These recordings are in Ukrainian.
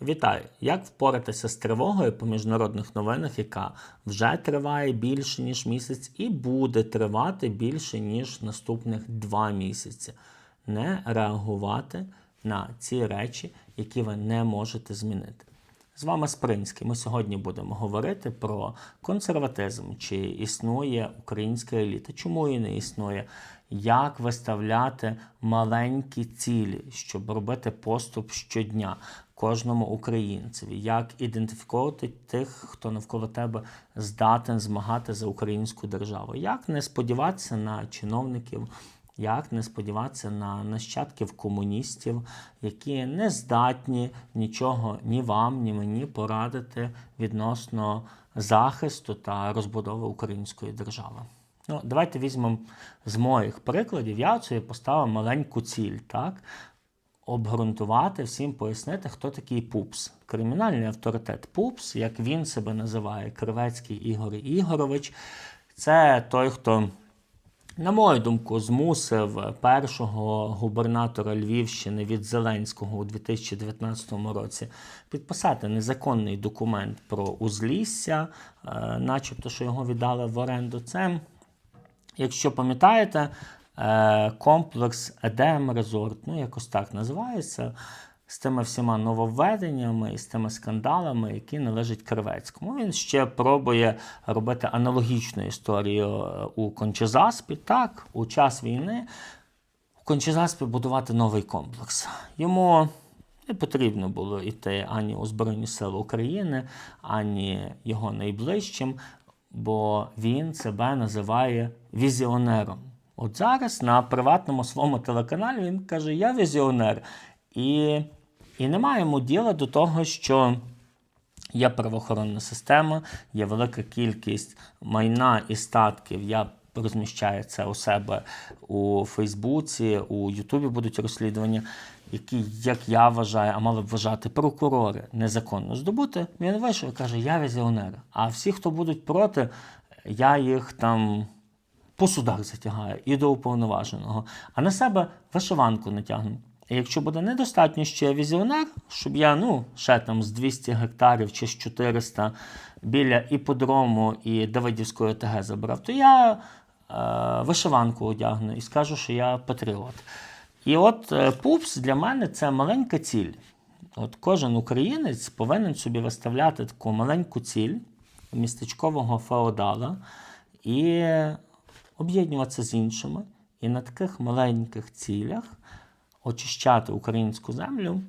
Вітаю! Як впоратися з тривогою по міжнародних новинах, яка вже триває більше ніж місяць, і буде тривати більше ніж наступних два місяці? Не реагувати на ці речі, які ви не можете змінити. З вами Спринський. Ми сьогодні будемо говорити про консерватизм, чи існує українська еліта, чому її не існує, як виставляти маленькі цілі, щоб робити поступ щодня кожному українцеві, як ідентифікувати тих, хто навколо тебе здатен змагати за українську державу, як не сподіватися на чиновників. Як не сподіватися на нащадків комуністів, які не здатні нічого ні вам, ні мені порадити відносно захисту та розбудови української держави? Ну, давайте візьмемо з моїх прикладів. Я собі поставив маленьку ціль, так? Обґрунтувати всім пояснити, хто такий Пупс. Кримінальний авторитет Пупс, як він себе називає, Кривецький Ігор Ігорович. Це той, хто на мою думку, змусив першого губернатора Львівщини від Зеленського у 2019 році підписати незаконний документ про узлісся, е, начебто, що його віддали в оренду. Це, якщо пам'ятаєте, е, комплекс Едем Резорт, ну якось так називається. З тими всіма нововведеннями і з тими скандалами, які належать Кривецькому. Він ще пробує робити аналогічну історію е, у Кончезаспі. Так, у час війни у Кончезаспі будувати новий комплекс. Йому не потрібно було йти ані у Збройні Сили України, ані його найближчим, бо він себе називає візіонером. От зараз на приватному своєму телеканалі він каже: Я візіонер. І і немає йому діла до того, що є правоохоронна система, є велика кількість майна і статків. Я розміщаю це у себе у Фейсбуці, у Ютубі будуть розслідування, які, як я вважаю, а мали б вважати прокурори незаконно здобути. Він вийшов і каже: Я візіонер. А всі, хто будуть проти, я їх там. По судах затягаю і до уповноваженого, а на себе вишиванку натягну. Якщо буде недостатньо ще візіонер, щоб я ну, ще там з 200 гектарів чи з 400 біля іподрому і Давидівської ОТГ забрав, то я е, вишиванку одягну і скажу, що я патріот. І от е, пупс для мене це маленька ціль. От Кожен українець повинен собі виставляти таку маленьку ціль містечкового феодала і об'єднуватися з іншими. І на таких маленьких цілях очищати українську землю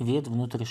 від внутрішнього.